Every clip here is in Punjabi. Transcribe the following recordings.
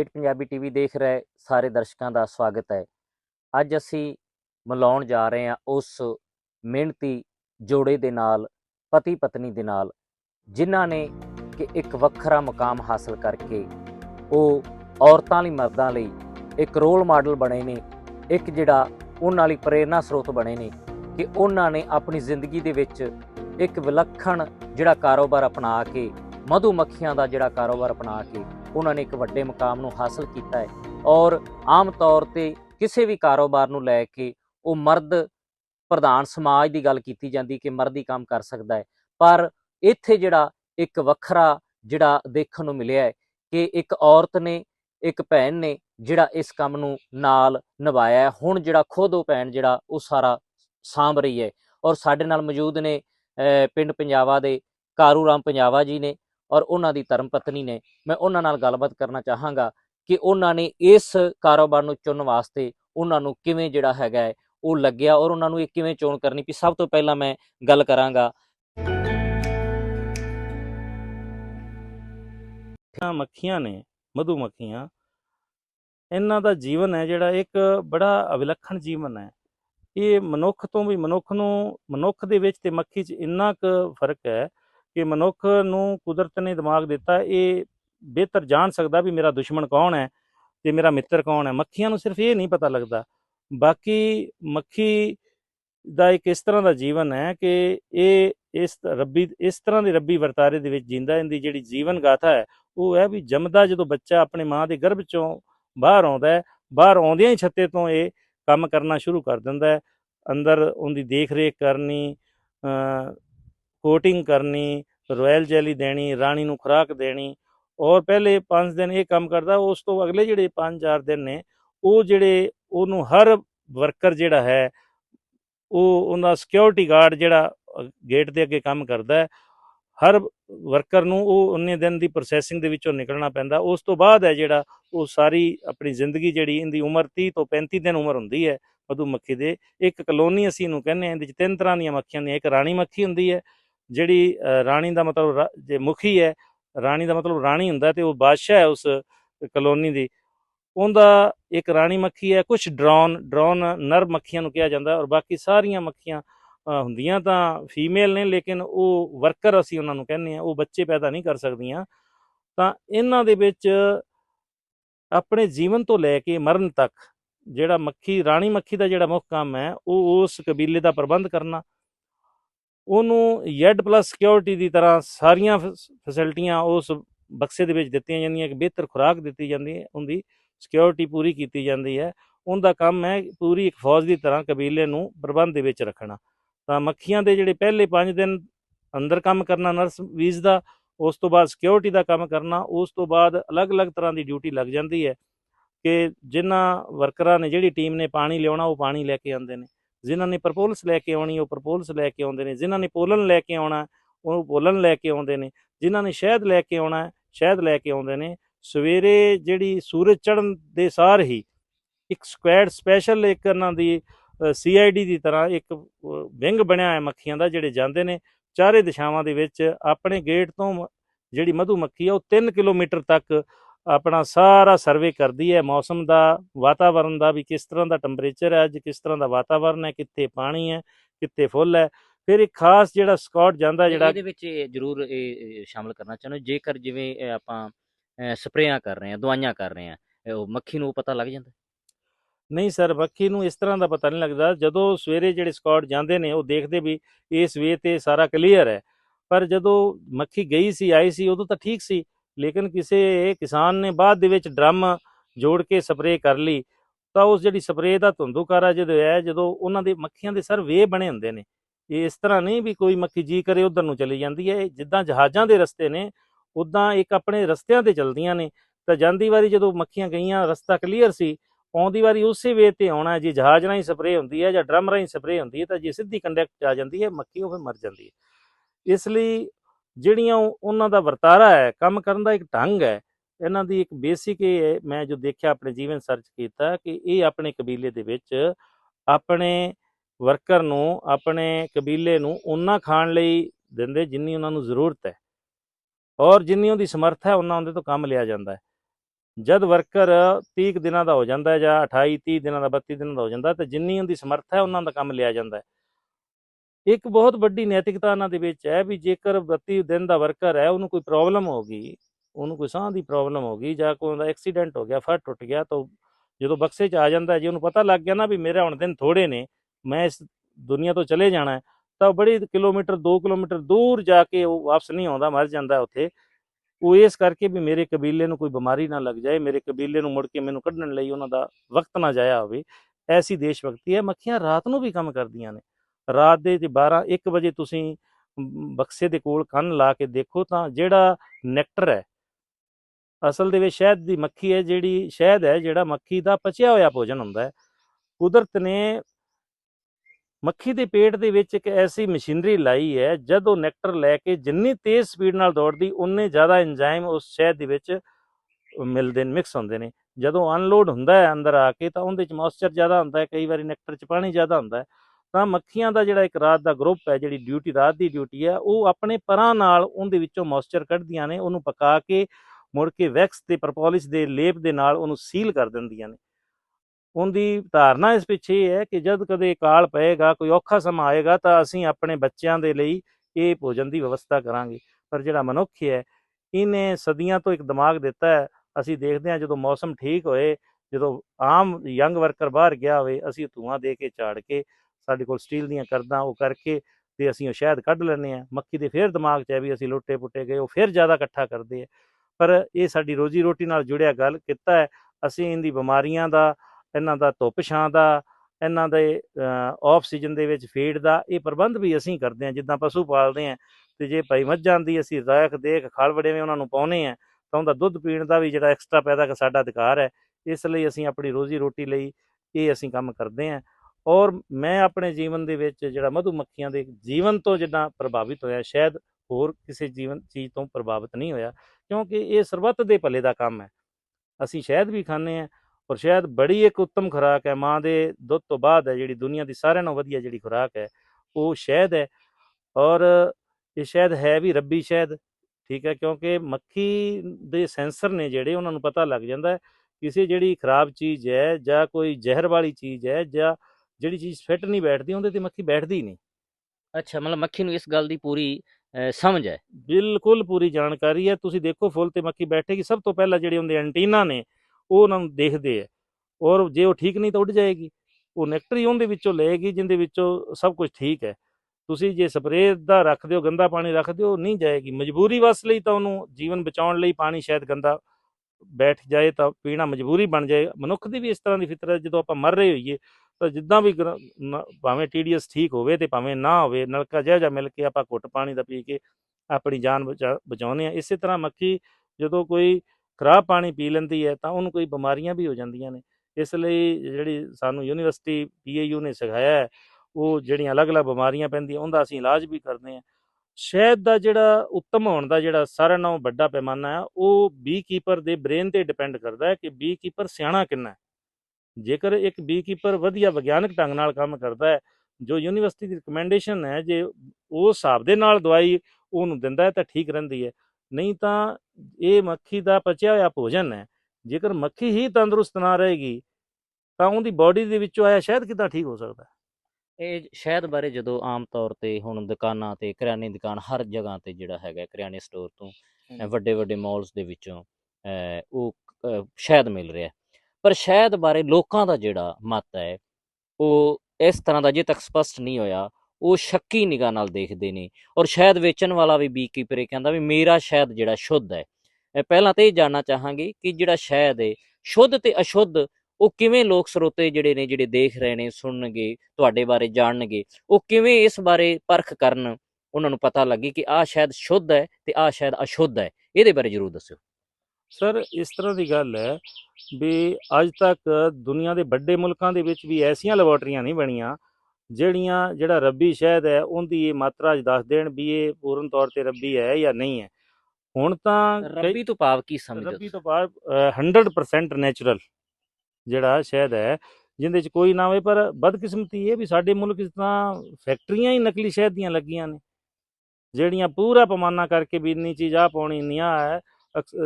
ਏਟ ਪੰਜਾਬੀ ਟੀਵੀ ਦੇਖ ਰਹੇ ਸਾਰੇ ਦਰਸ਼ਕਾਂ ਦਾ ਸਵਾਗਤ ਹੈ। ਅੱਜ ਅਸੀਂ ਮਿਲਾਉਣ ਜਾ ਰਹੇ ਹਾਂ ਉਸ ਮਿਹਨਤੀ ਜੋੜੇ ਦੇ ਨਾਲ, ਪਤੀ ਪਤਨੀ ਦੇ ਨਾਲ, ਜਿਨ੍ਹਾਂ ਨੇ ਕਿ ਇੱਕ ਵੱਖਰਾ ਮੁਕਾਮ ਹਾਸਲ ਕਰਕੇ ਉਹ ਔਰਤਾਂ ਲਈ, ਮਰਦਾਂ ਲਈ ਇੱਕ ਰੋਲ ਮਾਡਲ ਬਣੇ ਨੇ, ਇੱਕ ਜਿਹੜਾ ਉਹਨਾਂ ਲਈ ਪ੍ਰੇਰਨਾ ਸਰੋਤ ਬਣੇ ਨੇ ਕਿ ਉਹਨਾਂ ਨੇ ਆਪਣੀ ਜ਼ਿੰਦਗੀ ਦੇ ਵਿੱਚ ਇੱਕ ਵਿਲੱਖਣ ਜਿਹੜਾ ਕਾਰੋਬਾਰ ਅਪਣਾ ਕੇ ਮਧੂ ਮੱਖੀਆਂ ਦਾ ਜਿਹੜਾ ਕਾਰੋਬਾਰ ਅਪਣਾ ਕੇ ਉਹਨਾਂ ਨੇ ਇੱਕ ਵੱਡੇ ਮੁਕਾਮ ਨੂੰ ਹਾਸਲ ਕੀਤਾ ਹੈ ਔਰ ਆਮ ਤੌਰ ਤੇ ਕਿਸੇ ਵੀ ਕਾਰੋਬਾਰ ਨੂੰ ਲੈ ਕੇ ਉਹ ਮਰਦ ਪ੍ਰਧਾਨ ਸਮਾਜ ਦੀ ਗੱਲ ਕੀਤੀ ਜਾਂਦੀ ਕਿ ਮਰਦ ਹੀ ਕੰਮ ਕਰ ਸਕਦਾ ਹੈ, ਪਰ ਇੱਥੇ ਜਿਹੜਾ ਇੱਕ ਵੱਖਰਾ ਜਿਹੜਾ ਦੇਖਣ ਨੂੰ ਮਿਲਿਆ ਹੈ ਕਿ ਇੱਕ ਔਰਤ ਨੇ, ਇੱਕ ਭੈਣ ਨੇ ਜਿਹੜਾ ਇਸ ਕੰਮ ਨੂੰ ਨਾਲ ਨਿਭਾਇਆ ਹੁਣ ਜਿਹੜਾ ਖੁਦ ਉਹ ਭੈਣ ਜਿਹੜਾ ਉਹ ਸਾਰਾ ਸਾਂਭ ਰਹੀ ਹੈ ਔਰ ਸਾਡੇ ਨਾਲ ਮੌਜੂਦ ਨੇ ਪਿੰਡ ਪੰਜਾਵਾ ਦੇ ਕਾਰੂ ਰਾਮ ਪੰਜਾਵਾ ਜੀ ਨੇ ਔਰ ਉਹਨਾਂ ਦੀ ਧਰਮ ਪਤਨੀ ਨੇ, ਮੈਂ ਉਹਨਾਂ ਨਾਲ ਗੱਲਬਾਤ ਕਰਨਾ ਚਾਹਾਂਗਾ ਕਿ ਉਹਨਾਂ ਨੇ ਇਸ ਕਾਰੋਬਾਰ ਨੂੰ ਚੁਣਨ ਵਾਸਤੇ ਉਹਨਾਂ ਨੂੰ ਕਿਵੇਂ ਜਿਹੜਾ ਹੈਗਾ ਹੈ, ਉਹ ਲੱਗਿਆ ਔਰ ਉਹਨਾਂ ਨੂੰ ਇਹ ਕਿਵੇਂ ਚੋਣ ਕਰਨੀ ਪਈ। ਸਭ ਤੋਂ ਪਹਿਲਾਂ ਮੈਂ ਗੱਲ ਕਰਾਂਗਾ। ਮੱਖੀਆਂ ਮੱਖੀਆਂ ਨੇ ਮਧੂ ਮੱਖੀਆਂ ਇਹਨਾਂ ਦਾ ਜੀਵਨ ਹੈ ਜਿਹੜਾ ਇੱਕ ਬੜਾ ਅਵਿਲੱਖਣ ਜੀਵਨ ਹੈ। ਇਹ ਮਨੁੱਖ ਤੋਂ ਵੀ ਮਨੁੱਖ ਨੂੰ, ਮਨੁੱਖ ਦੇ ਵਿੱਚ ਤੇ ਮੱਖੀ 'ਚ ਇੰਨਾ ਕੁ ਫ਼ਰਕ ਹੈ ਕਿ ਮਨੁੱਖ ਨੂੰ ਕੁਦਰਤ ਨੇ ਦਿਮਾਗ ਦਿੱਤਾ, ਇਹ ਬਿਹਤਰ ਜਾਣ ਸਕਦਾ ਵੀ ਮੇਰਾ ਦੁਸ਼ਮਣ ਕੌਣ ਹੈ ਤੇ ਮੇਰਾ ਮਿੱਤਰ ਕੌਣ ਹੈ। ਮੱਖੀਆਂ ਨੂੰ ਸਿਰਫ ਇਹ ਨਹੀਂ ਪਤਾ ਲੱਗਦਾ। ਬਾਕੀ ਮੱਖੀ ਦਾ ਇੱਕ ਇਸ ਤਰ੍ਹਾਂ ਦਾ ਜੀਵਨ ਹੈ ਕਿ ਇਹ ਇਸ ਰੱਬੀ, ਇਸ ਤਰ੍ਹਾਂ ਦੇ ਰੱਬੀ ਵਰਤਾਰੇ ਦੇ ਵਿੱਚ ਜਿੰਦਾ, ਇਹਦੀ ਜਿਹੜੀ ਜੀਵਨ ਗਾਥਾ ਹੈ, ਉਹ ਹੈ ਵੀ ਜੰਮਦਾ ਜਦੋਂ ਬੱਚਾ ਆਪਣੇ ਮਾਂ ਦੇ ਗਰਭ ਚੋਂ ਬਾਹਰ ਆਉਂਦਾ ਹੈ, ਬਾਹਰ ਆਉਂਦਿਆਂ ਹੀ ਛੱਤੇ ਤੋਂ ਇਹ ਕੰਮ ਕਰਨਾ ਸ਼ੁਰੂ ਕਰ ਦਿੰਦਾ ਹੈ। ਅੰਦਰ ਉਹਦੀ ਦੇਖ ਰੇਖ ਕਰਨੀ ਕੋਟਿੰਗ ਕਰਨੀ ਰਾਇਲ ਜੈਲੀ ਦੇਣੀ, ਰਾਣੀ ਨੂੰ ਖੁਰਾਕ ਦੇਣੀ ਔਰ ਪਹਿਲੇ 5 ਦਿਨ ਇਹ ਕੰਮ ਕਰਦਾ, ਉਸ ਤੋਂ ਅਗਲੇ ਜਿਹੜੇ 5-4 ਦਿਨ ਨੇ, ਉਹ ਜਿਹੜੇ ਉਹਨੂੰ ਹਰ ਵਰਕਰ ਜਿਹੜਾ ਹੈ, ਉਹ ਉਹਦਾ ਸਿਕਿਉਰਿਟੀ ਗਾਰਡ ਜਿਹੜਾ ਗੇਟ ਦੇ ਅੱਗੇ ਕੰਮ ਕਰਦਾ ਹਰ ਵਰਕਰ ਨੂੰ ਉਹ ਉਨੇ ਦਿਨ ਦੀ ਪ੍ਰੋਸੈਸਿੰਗ ਦੇ ਵਿੱਚੋਂ ਨਿਕਲਣਾ ਪੈਂਦਾ, ਉਸ ਤੋਂ ਬਾਅਦ ਹੈ ਜਿਹੜਾ ਉਹ ਸਾਰੀ ਆਪਣੀ ਜ਼ਿੰਦਗੀ ਜਿਹੜੀ ਇਹਦੀ ਉਮਰ 30 ਤੋਂ 35 ਦਿਨ ਉਮਰ ਹੁੰਦੀ ਹੈ ਮਧੂ ਮੱਖੀ ਦੇ, ਇੱਕ ਕਲੋਨੀ ਅਸੀਂ ਇਹਨੂੰ ਕਹਿੰਦੇ ਹਾਂ, ਇਹਦੇ ਵਿੱਚ ਤਿੰਨ ਤਰ੍ਹਾਂ ਦੀਆਂ ਮੱਖੀਆਂ ਹੁੰਦੀਆਂ, ਇੱਕ ਰਾਣੀ ਮੱਖੀ ਹੁੰਦੀ ਹੈ ਜਿਹੜੀ ਰਾਣੀ ਦਾ ਮਤਲਬ ਰਾ- ਜੇ ਮੁਖੀ ਹੈ, ਰਾਣੀ ਦਾ ਮਤਲਬ ਰਾਣੀ ਹੁੰਦਾ ਤੇ ਉਹ ਬਾਦਸ਼ਾਹ ਹੈ ਉਸ ਕਲੋਨੀ ਦੀ। ਉਹਦਾ ਇੱਕ ਰਾਣੀ ਮੱਖੀ ਹੈ ਕੁਝ ਡਰੋਨ ਡਰੋਨ ਨਰ ਮੱਖੀਆਂ ਨੂੰ ਕਿਹਾ ਜਾਂਦਾ ਔਰ ਬਾਕੀ ਸਾਰੀਆਂ ਮੱਖੀਆਂ ਹੁੰਦੀਆਂ ਤਾਂ ਫੀਮੇਲ ਨੇ ਲੇਕਿਨ ਉਹ ਵਰਕਰ ਅਸੀਂ ਉਹਨਾਂ ਨੂੰ ਕਹਿੰਦੇ ਆ ਉਹ ਬੱਚੇ ਪੈਦਾ ਨਹੀਂ ਕਰ ਸਕਦੀਆਂ। ਤਾਂ ਇਹਨਾਂ ਦੇ ਵਿੱਚ ਆਪਣੇ ਜੀਵਨ ਤੋਂ ਲੈ ਕੇ ਮਰਨ ਤੱਕ ਜਿਹੜਾ ਮੱਖੀ, ਰਾਣੀ ਮੱਖੀ ਦਾ ਜਿਹੜਾ ਮੁੱਖ ਕੰਮ ਹੈ, ਉਹ ਉਸ ਕਬੀਲੇ ਦਾ ਪ੍ਰਬੰਧ ਕਰਨਾ ਉਹਨੂੰ ਯੈਡ ਪਲੱਸ ਸਿਕਿਉਰਿਟੀ ਦੀ ਤਰ੍ਹਾਂ ਸਾਰੀਆਂ ਫੈਸਿਲਿਟੀਆਂ ਉਸ ਬਕਸੇ ਦੇ ਵਿੱਚ ਦਿੱਤੀਆਂ ਜਾਂਦੀਆਂ ਕਿ ਬਿਹਤਰ ਖੁਰਾਕ ਦਿੱਤੀ ਜਾਂਦੀ ਹੈ, ਉਹਦੀ ਸਿਕਿਉਰਿਟੀ ਪੂਰੀ ਕੀਤੀ ਜਾਂਦੀ ਹੈ। ਉਹਦਾ ਕੰਮ ਹੈ ਪੂਰੀ ਇੱਕ ਫੌਜ ਦੀ ਤਰ੍ਹਾਂ ਕਬੀਲੇ ਨੂੰ ਪ੍ਰਬੰਧ ਦੇ ਵਿੱਚ ਰੱਖਣਾ। ਤਾਂ ਮੱਖੀਆਂ ਦੇ ਜਿਹੜੇ ਪਹਿਲੇ 5 ਦਿਨ ਅੰਦਰ ਕੰਮ ਕਰਨਾ, ਨਰਸ ਵੀਜ਼ ਦਾ, ਉਸ ਤੋਂ ਬਾਅਦ ਸਿਕਿਉਰਿਟੀ ਦਾ ਕੰਮ ਕਰਨਾ, ਉਸ ਤੋਂ ਬਾਅਦ ਅਲੱਗ-ਅਲੱਗ ਤਰ੍ਹਾਂ ਦੀ ਡਿਊਟੀ ਲੱਗ ਜਾਂਦੀ ਹੈ ਕਿ ਜਿਨ੍ਹਾਂ ਵਰਕਰਾਂ ਨੇ, ਜਿਹੜੀ ਟੀਮ ਨੇ ਪਾਣੀ ਲਿਆਉਣਾ, ਉਹ ਪਾਣੀ ਲੈ ਕੇ ਆਉਂਦੇ ਨੇ। ਜਿਨ੍ਹਾਂ ਨੇ ਪ੍ਰਪੋਲਸ ਲੈ ਕੇ ਆਉਣੀ, ਉਹ ਪ੍ਰਪੋਲਸ ਲੈ ਕੇ ਆਉਂਦੇ ਨੇ। ਜਿਨ੍ਹਾਂ ਨੇ ਪੋਲਨ ਲੈ ਕੇ ਆਉਣਾ, ਉਹ ਪੋਲਨ ਲੈ ਕੇ ਆਉਂਦੇ ਨੇ। ਜਿਨ੍ਹਾਂ ਨੇ ਸ਼ਹਿਦ ਲੈ ਕੇ ਆਉਣਾ, ਸ਼ਹਿਦ ਲੈ ਕੇ ਆਉਂਦੇ ਨੇ। ਸਵੇਰੇ ਜਿਹੜੀ ਸੂਰਜ ਚੜ੍ਹਨ ਦੇ ਸਾਰ ਹੀ ਇੱਕ ਸਕੁਐਡ ਸਪੈਸ਼ਲ ਇੱਕ ਇਹਨਾਂ ਦੀ ਸੀਆਈਡੀ ਦੀ ਤਰ੍ਹਾਂ ਇੱਕ ਵਿੰਗ ਬਣਿਆ ਹੈ ਮੱਖੀਆਂ ਦਾ, ਜਿਹੜੇ ਜਾਂਦੇ ਨੇ। ਚਾਰੇ ਦਿਸ਼ਾਵਾਂ ਦੇ ਵਿੱਚ ਆਪਣੇ ਗੇਟ ਤੋਂ ਮ- ਜਿਹੜੀ ਮਧੂ ਮੱਖੀ ਹੈ ਉਹ 3 ਕਿਲੋਮੀਟਰ ਤੱਕ ਆਪਣਾ ਸਾਰਾ ਸਰਵੇ ਕਰਦੀ ਹੈ ਮੌਸਮ ਦਾ ਵਾਤਾਵਰਣ ਦਾ ਵੀ ਕਿਸ ਤਰ੍ਹਾਂ ਦਾ ਟੈਂਪਰੇਚਰ ਹੈ ਅੱਜ ਕਿਸ ਤਰ੍ਹਾਂ ਦਾ ਵਾਤਾਵਰਣ ਹੈ ਕਿੱਥੇ ਪਾਣੀ ਹੈ ਕਿੱਥੇ ਫੁੱਲ ਹੈ। ਫਿਰ ਇੱਕ ਖਾਸ ਜਿਹੜਾ ਸਕਾਟ ਜਾਂਦਾ ਜਿਹੜਾ ਇਹਦੇ ਵਿੱਚ ਜ਼ਰੂਰ ਇਹ ਸ਼ਾਮਲ ਕਰਨਾ ਚਾਹੁੰਦੇ ਜੇਕਰ ਜਿਵੇਂ ਆਪਾਂ ਸਪਰੇਆਂ ਕਰ ਰਹੇ ਹਾਂ ਦਵਾਈਆਂ ਕਰ ਰਹੇ ਹਾਂ ਉਹ ਮੱਖੀ ਨੂੰ ਪਤਾ ਲੱਗ ਜਾਂਦਾ? ਨਹੀਂ ਸਰ ਮੱਖੀ ਨੂੰ ਇਸ ਤਰ੍ਹਾਂ ਦਾ ਪਤਾ ਨਹੀਂ ਲੱਗਦਾ ਜਦੋਂ ਸਵੇਰੇ ਜਿਹੜੇ ਸਕਾਟ ਜਾਂਦੇ ਨੇ ਉਹ ਦੇਖਦੇ ਵੀ ਇਸ ਵੇ ਤੇ ਸਾਰਾ ਕਲੀਅਰ ਹੈ। ਪਰ ਜਦੋਂ ਮੱਖੀ ਗਈ ਸੀ ਆਈ ਸੀ ਉਦੋਂ ਤਾਂ ਠੀਕ ਸੀ। ਲੇਕਿਨ ਕਿਸੇ ਕਿਸਾਨ ਨੇ ਬਾਅਦ ਦੇ ਵਿੱਚ ਡਰਮ ਜੋੜ ਕੇ ਸਪਰੇਅ ਕਰ ਲਈ, ਤਾਂ ਉਸ ਜਿਹੜੀ ਸਪਰੇਅ ਦਾ ਧੁੰਦੂਕਾਰਾ ਜਦੋਂ ਹੈ ਜਦੋਂ ਉਹਨਾਂ ਦੇ ਮੱਖੀਆਂ ਦੇ ਸਰ ਵੇ ਬਣੇ ਹੁੰਦੇ ਨੇ, ਇਹ ਇਸ ਤਰ੍ਹਾਂ ਨਹੀਂ ਵੀ ਕੋਈ ਮੱਖੀ ਜੀ ਕਰੇ ਉਧਰ ਨੂੰ ਚਲੀ ਜਾਂਦੀ ਹੈ, ਇਹ ਜਿੱਦਾਂ ਜਹਾਜ਼ਾਂ ਦੇ ਰਸਤੇ ਨੇ, ਉਦਾਂ ਇੱਕ ਆਪਣੇ ਰਸਤਿਆਂ ਤੇ ਚਲਦੀਆਂ ਨੇ, ਤਾਂ ਜਾਂਦੀ ਵਾਰੀ ਜਦੋਂ ਮੱਖੀਆਂ ਗਈਆਂ, ਰਸਤਾ ਕਲੀਅਰ ਸੀ, ਆਉਂਦੀ ਵਾਰੀ ਉਸੇ ਵੇ ਤੇ ਆਉਣਾ, ਜੇ ਜਹਾਜ਼ ਰਾਹੀਂ ਸਪਰੇਅ ਹੁੰਦੀ ਹੈ ਜਾਂ ਡਰਮ ਰਾਹੀਂ ਸਪਰੇਅ ਹੁੰਦੀ ਹੈ, ਤਾਂ ਜੇ ਸਿੱਧੀ ਕੰਡਕਟ ਆ ਜਾਂਦੀ ਹੈ, ਮੱਖੀ ਉਹ ਫਿਰ ਮਰ ਜਾਂਦੀ ਹੈ। ਇਸ ਲਈ ਜਿਹੜੀਆਂ ਉਹਨਾਂ ਦਾ ਵਰਤਾਰਾ ਹੈ, ਕੰਮ ਕਰਨ ਦਾ ਇੱਕ ਢੰਗ ਹੈ, ਇਹਨਾਂ ਦੀ ਇੱਕ ਬੇਸਿਕ ਇਹ ਹੈ, ਮੈਂ ਜੋ ਦੇਖਿਆ ਆਪਣੇ ਜੀਵਨ ਸਰਚ ਕੀਤਾ ਕਿ ਇਹ ਆਪਣੇ ਕਬੀਲੇ ਦੇ ਵਿੱਚ ਆਪਣੇ ਵਰਕਰ ਨੂੰ, ਆਪਣੇ ਕਬੀਲੇ ਨੂੰ ਉਹਨਾਂ ਖਾਣ ਲਈ ਦਿੰਦੇ ਜਿੰਨੀ ਉਹਨਾਂ ਨੂੰ ਜ਼ਰੂਰਤ ਹੈ। ਔਰ ਜਿੰਨੀ ਉਹਦੀ ਸਮਰੱਥਾ ਹੈ, ਉਹਨਾਂ ਉਹਦੇ ਤੋਂ ਕੰਮ ਲਿਆ ਜਾਂਦਾ ਹੈ। ਜਦ ਵਰਕਰ 30 ਕੁ ਦਿਨਾਂ ਦਾ ਹੋ ਜਾਂਦਾ ਹੈ ਜਾਂ 28 30 ਦਿਨਾਂ ਦਾ 32 ਦਿਨਾਂ ਦਾ ਹੋ ਜਾਂਦਾ ਤਾਂ ਜਿੰਨੀ ਉਹਦੀ ਸਮਰੱਥਾ ਹੈ, ਉਹਨਾਂ ਦਾ ਕੰਮ ਲਿਆ ਜਾਂਦਾ ਹੈ। ਇੱਕ ਬਹੁਤ ਵੱਡੀ ਨੈਤਿਕਤਾ ਇਹਨਾਂ ਦੇ ਵਿੱਚ ਹੈ ਵੀ ਜੇਕਰ 32 ਦਿਨ ਦਾ ਵਰਕਰ ਹੈ, ਉਹਨੂੰ ਕੋਈ ਪ੍ਰੋਬਲਮ ਹੋ ਗਈ, ਉਹਨੂੰ ਕੋਈ ਸਾਹ ਦੀ ਪ੍ਰੋਬਲਮ ਹੋ ਗਈ ਜਾਂ ਕੋਈ ਉਹਦਾ ਐਕਸੀਡੈਂਟ ਹੋ ਗਿਆ ਫੜ ਟੁੱਟ ਗਿਆ, ਤਾਂ ਜਦੋਂ ਬਕਸੇ 'ਚ ਆ ਜਾਂਦਾ ਜੇ ਉਹਨੂੰ ਪਤਾ ਲੱਗ ਗਿਆ ਨਾ ਵੀ ਮੇਰੇ ਹੁਣ ਦਿਨ ਥੋੜੇ ਨੇ, ਮੈਂ ਇਸ ਦੁਨੀਆ ਤੋਂ ਚਲੇ ਜਾਣਾ ਤਾਂ ਉਹ ਬੜੀ ਕਿਲੋਮੀਟਰ 2 ਕਿਲੋਮੀਟਰ ਦੂਰ ਜਾ ਕੇ ਉਹ ਵਾਪਸ ਨਹੀਂ ਆਉਂਦਾ, ਮਰ ਜਾਂਦਾ ਉੱਥੇ। ਉਹ ਇਸ ਕਰਕੇ ਵੀ ਮੇਰੇ ਕਬੀਲੇ ਨੂੰ ਕੋਈ ਬਿਮਾਰੀ ਨਾ ਲੱਗ ਜਾਏ, ਮੇਰੇ ਕਬੀਲੇ ਨੂੰ ਮੁੜ ਕੇ ਮੈਨੂੰ ਕੱਢਣ ਲਈ ਉਹਨਾਂ ਦਾ ਵਕਤ ਨਾ ਜਾਇਆ ਹੋਵੇ। ਐਸੀ ਦੇਸ਼ ਭਗਤੀ ਹੈ, ਮੱਖੀਆਂ ਰਾਤ ਨੂੰ ਵੀ ਕੰਮ ਕਰਦੀਆਂ ਨੇ। ਰਾਤ ਦੇ ਤੇ 12 1 ਵਜੇ ਤੁਸੀਂ ਬਕਸੇ ਦੇ ਕੋਲ ਕੰਨ ਲਾ ਕੇ ਦੇਖੋ ਤਾਂ ਜਿਹੜਾ ਨੈਕਟਰ ਹੈ, ਅਸਲ ਦੇ ਵਿੱਚ ਸ਼ਹਿਦ ਦੀ ਮੱਖੀ ਹੈ, ਜਿਹੜੀ ਸ਼ਹਿਦ ਹੈ, ਜਿਹੜਾ ਮੱਖੀ ਦਾ ਪਚਿਆ ਹੋਇਆ ਭੋਜਨ ਹੁੰਦਾ ਹੈ। ਕੁਦਰਤ ਨੇ ਮੱਖੀ ਦੇ ਪੇਟ ਦੇ ਵਿੱਚ ਇੱਕ ਐਸੀ ਮਸ਼ੀਨਰੀ ਲਾਈ ਹੈ, ਜਦ ਉਹ ਨੈਕਟਰ ਲੈ ਕੇ ਜਿੰਨੀ ਤੇਜ਼ ਸਪੀਡ ਨਾਲ ਦੌੜਦੀ ਉਨੇ ਜ਼ਿਆਦਾ ਐਂਜ਼ਾਈਮ ਉਸ ਸ਼ਹਿਦ ਦੇ ਵਿੱਚ ਮਿਲਦੇ ਨੇ ਮਿਕਸ ਹੁੰਦੇ ਨੇ। ਜਦੋਂ ਅਨਲੋਡ ਹੁੰਦਾ ਹੈ ਅੰਦਰ ਆ ਕੇ ਤਾਂ ਉਹਦੇ ਚ ਮੋਇਸਚਰ ਜ਼ਿਆਦਾ ਹੁੰਦਾ ਹੈ, ਕਈ ਵਾਰੀ ਨੈਕਟਰ ਚ ਪਾਣੀ ਜ਼ਿਆਦਾ ਹੁੰਦਾ ਹੈ। ਤਾਂ ਮੱਖੀਆਂ ਦਾ ਜਿਹੜਾ ਇੱਕ ਰਾਤ ਦਾ ਗਰੁੱਪ ਹੈ, ਜਿਹੜੀ ਡਿਊਟੀ, ਰਾਤ ਦੀ ਡਿਊਟੀ ਹੈ, ਉਹ ਆਪਣੇ ਪਰਾਂ ਨਾਲ ਉਹਦੇ ਵਿੱਚੋਂ ਮੋਇਸਚਰ ਕੱਢਦੀਆਂ ਨੇ, ਉਹਨੂੰ ਪਕਾ ਕੇ ਮੁੜ ਕੇ ਵੈਕਸ ਤੇ ਪ੍ਰਪੋਲਿਸ ਦੇ ਲੇਪ ਦੇ ਨਾਲ ਉਹਨੂੰ ਸੀਲ ਕਰ ਦਿੰਦੀਆਂ ਨੇ। ਉਹਦੀ ਧਾਰਨਾ ਇਸ ਪਿੱਛੇ ਇਹ ਹੈ ਕਿ ਜਦ ਕਦੇ ਕਾਲ ਪਏਗਾ, ਕੋਈ ਔਖਾ ਸਮਾਂ ਆਏਗਾ, ਤਾਂ ਅਸੀਂ ਆਪਣੇ ਬੱਚਿਆਂ ਦੇ ਲਈ ਇਹ ਭੋਜਨ ਦੀ ਵਿਵਸਥਾ ਕਰਾਂਗੇ। ਪਰ ਜਿਹੜਾ ਮਨੁੱਖ ਹੈ, ਇਹਨੇ ਸਦੀਆਂ ਤੋਂ ਇੱਕ ਦਿਮਾਗ ਦਿੱਤਾ ਹੈ, ਅਸੀਂ ਦੇਖਦੇ ਹਾਂ ਜਦੋਂ ਮੌਸਮ ਠੀਕ ਹੋਏ, ਜਦੋਂ ਆਮ ਯੰਗ ਵਰਕਰ ਬਾਹਰ ਗਿਆ ਹੋਵੇ, ਅਸੀਂ ਧੂਆਂ ਦੇ ਕੇ ਝਾੜ ਕੇ ਸਾਡੇ ਕੋਲ ਸਟੀਲ ਦੀਆਂ ਕਰਦਾਂ, ਉਹ ਕਰਕੇ ਤੇ ਅਸੀਂ ਉਹ ਸ਼ਹਿਦ ਕੱਢ ਲੈਂਦੇ ਹਾਂ। ਮੱਖੀ ਦੇ ਫੇਰ ਦਿਮਾਗ 'ਚ ਹੈ ਵੀ ਅਸੀਂ ਲੁੱਟੇ ਪੁੱਟੇ ਗਏ, ਉਹ ਫੇਰ ਜ਼ਿਆਦਾ ਇਕੱਠਾ ਕਰਦੇ ਆ। ਪਰ ਇਹ ਸਾਡੀ ਰੋਜੀ ਰੋਟੀ ਨਾਲ ਜੁੜਿਆ ਗੱਲ ਕੀਤਾ ਹੈ, ਅਸੀਂ ਇਹਦੀ ਬਿਮਾਰੀਆਂ ਦਾ, ਇਹਨਾਂ ਦਾ ਧੁੱਪ ਛਾਂ ਦਾ, ਇਹਨਾਂ ਦੇ ਆਫ ਸੀਜ਼ਨ ਦੇ ਵਿੱਚ ਫੀਡ ਦਾ, ਇਹ ਪ੍ਰਬੰਧ ਵੀ ਅਸੀਂ ਕਰਦੇ ਹਾਂ, ਜਿੱਦਾਂ ਪਸ਼ੂ ਪਾਲਦੇ ਹਾਂ। ਤੇ ਜੇ ਭਾਈ ਮੱਝਾਂ ਦੀ ਅਸੀਂ ਰਾਖ, ਦੇਖ, ਖਲ ਵੜੇਵੇਂ ਉਹਨਾਂ ਨੂੰ ਪਾਉਨੇ ਆ ਤਾਂ ਉਹਦਾ ਦੁੱਧ ਪੀਣ ਦਾ ਵੀ ਜਿਹੜਾ ਐਕਸਟਰਾ ਪੈਦਾ ਸਾਡਾ ਅਧਿਕਾਰ ਹੈ, ਇਸ ਲਈ ਅਸੀਂ ਆਪਣੀ ਰੋਜ਼ੀ ਰੋਟੀ ਲਈ ਇਹ ਅਸੀਂ ਕੰਮ ਕਰਦੇ ਹਾਂ। ਔਰ ਮੈਂ ਆਪਣੇ ਜੀਵਨ ਦੇ ਵਿੱਚ ਜਿਹੜਾ ਮਧੂ ਮੱਖੀਆਂ ਦੇ ਜੀਵਨ ਤੋਂ ਜਿੱਦਾਂ ਪ੍ਰਭਾਵਿਤ ਹੋਇਆ, ਸ਼ਾਇਦ ਹੋਰ ਕਿਸੇ ਜੀਵਨ, ਚੀਜ਼ ਤੋਂ ਪ੍ਰਭਾਵਿਤ ਨਹੀਂ ਹੋਇਆ, ਕਿਉਂਕਿ ਇਹ ਸਰਬੱਤ ਦੇ ਭਲੇ ਦਾ ਕੰਮ ਹੈ। ਅਸੀਂ ਸ਼ਹਿਦ ਵੀ ਖਾਂਦੇ ਹਾਂ ਔਰ ਸ਼ਾਇਦ ਬੜੀ ਇੱਕ ਉੱਤਮ ਖੁਰਾਕ ਹੈ। ਮਾਂ ਦੇ ਦੁੱਧ ਤੋਂ ਬਾਅਦ ਹੈ, ਜਿਹੜੀ ਦੁਨੀਆ ਦੀ ਸਾਰਿਆਂ ਨਾਲੋਂ ਵਧੀਆ ਜਿਹੜੀ ਖੁਰਾਕ ਹੈ, ਉਹ ਸ਼ਹਿਦ ਹੈ ਔਰ ਇਹ ਸ਼ਾਇਦ ਹੈ ਵੀ ਰੱਬੀ ਸ਼ਹਿਦ, ਠੀਕ ਹੈ, ਕਿਉਂਕਿ ਮੱਖੀ ਦੇ ਸੈਂਸਰ ਨੇ ਜਿਹੜੇ ਉਹਨਾਂ ਨੂੰ ਪਤਾ ਲੱਗ ਜਾਂਦਾ ਹੈ, ਕਿਸੇ ਜਿਹੜੀ ਖਰਾਬ ਚੀਜ਼ ਹੈ ਜਾਂ ਕੋਈ ਜ਼ਹਿਰ ਵਾਲੀ ਚੀਜ਼ ਹੈ ਜਾਂ ਜਿਹੜੀ ਚੀਜ਼ ਫਿੱਟ ਨਹੀਂ ਬੈਠਦੀ ਉਹਦੇ ਤੇ ਮੱਖੀ ਬੈਠਦੀ ਨਹੀਂ। ਅੱਛਾ ਮਤਲਬ ਮੱਖੀ ਨੂੰ ਇਸ ਗੱਲ ਦੀ ਪੂਰੀ ਸਮਝ ਹੈ। ਬਿਲਕੁਲ ਪੂਰੀ ਜਾਣਕਾਰੀ ਹੈ। ਤੁਸੀਂ ਦੇਖੋ ਫੁੱਲ ਤੇ ਮੱਖੀ ਬੈਠੇਗੀ ਸਭ ਤੋਂ ਪਹਿਲਾਂ ਜਿਹੜੇ ਉਹਦੇ ਐਂਟੀਨਾ ਨੇ ਉਹ ਉਹਨਾਂ ਨੂੰ ਦੇਖਦੇ ਆ ਔਰ ਜੇ ਉਹ ਠੀਕ ਨਹੀਂ ਤਾਂ ਉੱਡ ਜਾਏਗੀ। ਉਹ ਨੈਕਟਰ ਹੀ ਉਹਦੇ ਵਿੱਚੋਂ ਲਏਗੀ ਜਿੰਦੇ ਵਿੱਚੋਂ ਸਭ ਕੁਝ ਠੀਕ ਹੈ। ਤੁਸੀਂ ਜੇ ਸਪਰੇਅ ਦਾ ਰੱਖ ਦਿਓ ਗੰਦਾ ਪਾਣੀ ਰੱਖ ਦਿਓ ਨਹੀਂ ਜਾਏਗੀ। ਮਜਬੂਰੀ ਵਸ ਲਈ ਤਾਂ ਉਹਨੂੰ ਜੀਵਨ ਬਚਾਉਣ ਲਈ ਪਾਣੀ ਸ਼ਾਇਦ ਗੰਦਾ ਬੈਠ ਜਾਏ ਤਾਂ ਪੀਣਾ ਮਜਬੂਰੀ ਬਣ ਜਾਏ। ਮਨੁੱਖ ਦੀ ਵੀ ਇਸ ਤਰ੍ਹਾਂ ਦੀ ਫਿਤਰਤ ਜਦੋਂ ਆਪਾਂ ਮਰ ਰਹੇ ਹੋਈਏ ਤਾਂ ਜਿੱਦਾਂ ਵੀ ਗਰ- ਨ- ਭਾਵੇਂ ਟੀਡੀਐਸ ਠੀਕ ਹੋਵੇ ਤੇ ਭਾਵੇਂ ਨਾ ਹੋਵੇ, ਨਲਕਾ ਜਿਹਾ ਜਿਹਾ ਮਿਲ ਕੇ ਆਪਾਂ ਘੁੱਟ ਪਾਣੀ ਦਾ ਪੀ ਕੇ ਆਪਣੀ ਜਾਨ ਬਚਾ, ਬਚਾਉਂਦੇ ਆ ਇਸੇ ਤਰ੍ਹਾਂ ਮੱਖੀ ਜਦੋਂ ਕੋਈ ਖਰਾਬ ਪਾਣੀ ਪੀ ਲੈਂਦੀ ਹੈ ਤਾਂ ਉਹਨੂੰ ਕੋਈ ਬਿਮਾਰੀਆਂ ਵੀ ਹੋ ਜਾਂਦੀਆਂ ਨੇ। ਇਸ ਲਈ ਜਿਹੜੀ ਸਾਨੂੰ ਯੂਨੀਵਰਸਿਟੀ ਪੀਏਯੂ ਨੇ ਸਿਖਾਇਆ ਹੈ, ਉਹ ਜਿਹੜੀਆਂ ਅਲੱਗ-ਅਲੱਗ ਬਿਮਾਰੀਆਂ ਪੈਂਦੀਆਂ, ਉਹਦਾ ਅਸੀਂ ਇਲਾਜ ਵੀ ਕਰਦੇ ਹਾਂ। ਸ਼ਹਿਦ ਦਾ ਜਿਹੜਾ ਉੱਤਮ ਹੋਣ ਦਾ ਜਿਹੜਾ ਸਾਰਿਆਂ ਨਾਲੋਂ ਵੱਡਾ ਪੈਮਾਨਾ ਹੈ ਉਹ ਬੀ ਕੀਪਰ ਦੇ ਬ੍ਰੇਨ ਤੇ ਡਿਪੈਂਡ ਕਰਦਾ ਹੈ ਕਿ ਬੀ ਕੀਪਰ ਸਿਆਣਾ ਕਿੰਨਾ ਹੈ। ਜੇਕਰ ਇੱਕ ਬੀ ਕੀਪਰ ਵਧੀਆ ਵਿਗਿਆਨਕ ਢੰਗ ਨਾਲ ਕੰਮ ਕਰਦਾ ਹੈ ਜੋ ਯੂਨੀਵਰਸਿਟੀ ਦੀ ਰਿਕਮੈਂਡੇਸ਼ਨ ਹੈ ਜੇ ਉਸ ਹਿਸਾਬ ਦੇ ਨਾਲ ਦਵਾਈ ਉਹਨੂੰ ਦਿੰਦਾ ਹੈ ਤਾਂ ਠੀਕ ਰਹਿੰਦੀ ਹੈ ਨਹੀਂ ਤਾਂ ਇਹ ਮੱਖੀ ਦਾ ਪਚਿਆ ਹੋਇਆ ਭੋਜਨ ਹੈ ਜੇਕਰ ਮੱਖੀ ਹੀ ਤੰਦਰੁਸਤ ਨਾ ਰਹੇਗੀ ਤਾਂ ਉਹਦੀ ਬਾਡੀ ਦੇ ਵਿੱਚੋਂ ਆਇਆ ਸ਼ਹਿਦ ਕਿੱਦਾਂ ਠੀਕ ਹੋ ਸਕਦਾ? ਇਹ ਸ਼ਹਿਦ ਬਾਰੇ ਜਦੋਂ ਆਮ ਤੌਰ ਤੇ ਹੁਣ ਦੁਕਾਨਾਂ ਤੇ ਕਰਿਆਨੇ ਦੁਕਾਨ ਹਰ ਜਗ੍ਹਾ ਤੇ ਜਿਹੜਾ ਹੈਗਾ ਕਰਿਆਨੇ ਸਟੋਰ ਤੋਂ ਵੱਡੇ ਵੱਡੇ ਮਾਲਸ ਦੇ ਵਿੱਚੋਂ ਉਹ ਸ਼ਹਿਦ ਮਿਲ ਰਿਹਾ। ਪਰ ਸ਼ਹਿਦ ਬਾਰੇ ਲੋਕਾਂ ਦਾ ਜਿਹੜਾ ਮਤ ਹੈ, ਉਹ ਇਸ ਤਰ੍ਹਾਂ ਦਾ ਜੇ ਤੱਕ ਸਪਸ਼ਟ ਨਹੀਂ ਹੋਇਆ, ਉਹ ਸ਼ੱਕੀ ਨਿਗਾਹ ਨਾਲ ਦੇਖਦੇ ਨੇ ਔਰ ਸ਼ਾਇਦ ਵੇਚਣ ਵਾਲਾ ਵੀ ਬੀਕੀਪਰ ਇਹ ਕਹਿੰਦਾ ਵੀ ਮੇਰਾ ਸ਼ਹਿਦ ਜਿਹੜਾ ਸ਼ੁੱਧ ਹੈ। ਪਹਿਲਾਂ ਤਾਂ ਇਹ ਜਾਣਨਾ ਚਾਹਾਂਗੇ ਕਿ ਜਿਹੜਾ ਸ਼ਾਇਦ ਹੈ, ਸ਼ੁੱਧ ਤੇ ਅਸ਼ੁੱਧ, ਉਹ ਕਿਵੇਂ ਲੋਕ ਸਰੋਤੇ ਜਿਹੜੇ ਨੇ, ਜਿਹੜੇ ਦੇਖ ਰਹੇ ਨੇ, ਸੁਣਨਗੇ, ਤੁਹਾਡੇ ਬਾਰੇ ਜਾਣਨਗੇ, ਉਹ ਕਿਵੇਂ ਇਸ ਬਾਰੇ ਪਰਖ ਕਰਨ, ਉਹਨਾਂ ਨੂੰ ਪਤਾ ਲੱਗੇ ਕਿ ਆਹ ਸ਼ਾਇਦ ਸ਼ੁੱਧ ਹੈ ਤੇ ਆਹ ਸ਼ਾਇਦ ਅਸ਼ੁੱਧ ਹੈ, ਇਹਦੇ ਬਾਰੇ ਜਰੂਰ ਦੱਸਿਓ। ਸਰ ਇਸ ਤਰ੍ਹਾਂ ਦੀ ਗੱਲ ਹੈ ਵੀ ਅੱਜ ਤੱਕ ਦੁਨੀਆ ਦੇ ਵੱਡੇ ਮੁਲਕਾਂ ਦੇ ਵਿੱਚ ਵੀ ਐਸੀਆਂ ਲੈਬੋਰਟਰੀਆਂ ਨਹੀਂ ਬਣੀਆਂ ਜਿਹੜੀਆਂ ਜਿਹੜਾ ਰੱਬੀ ਸ਼ਹਿਦ ਹੈ ਉਹਦੀ ਇਹ ਮਾਤਰਾ ਅੱਜ ਦੱਸ ਦੇਣ ਵੀ ਇਹ ਪੂਰਨ ਤੌਰ ਤੇ ਰੱਬੀ ਹੈ ਜਾਂ ਨਹੀਂ ਹੈ। ਹੁਣ ਤਾਂ ਰੱਬੀ ਤੋਂ ਭਾਵ ਕੀ ਸਮਝਦੇ ਰੱਬੀ ਤੋਂ ਅ, 100% ਨੈਚੁਰਲ ਜਿਹੜਾ ਸ਼ਹਿਦ ਹੈ ਜਿੰਦੇ ਚ ਕੋਈ ਨਾ ਹੋਵੇ ਪਰ ਬਦਕਿਸਮਤੀ ਇਹ ਵੀ ਸਾਡੇ ਮੁਲਕ 'ਚ ਤਾਂ ਫੈਕਟਰੀਆਂ ਹੀ ਨਕਲੀ ਸ਼ਹਿਦ ਦੀਆਂ ਲੱਗੀਆਂ ਨੇ ਜਿਹੜੀਆਂ ਪੂਰਾ ਪੈਮਾਨਾ ਕਰਕੇ ਵੀ ਇੰਨੀ ਚੀਜ਼ ਆ ਪਾਉਣੀ ਇੰਨੀ ਆ ਹੈ।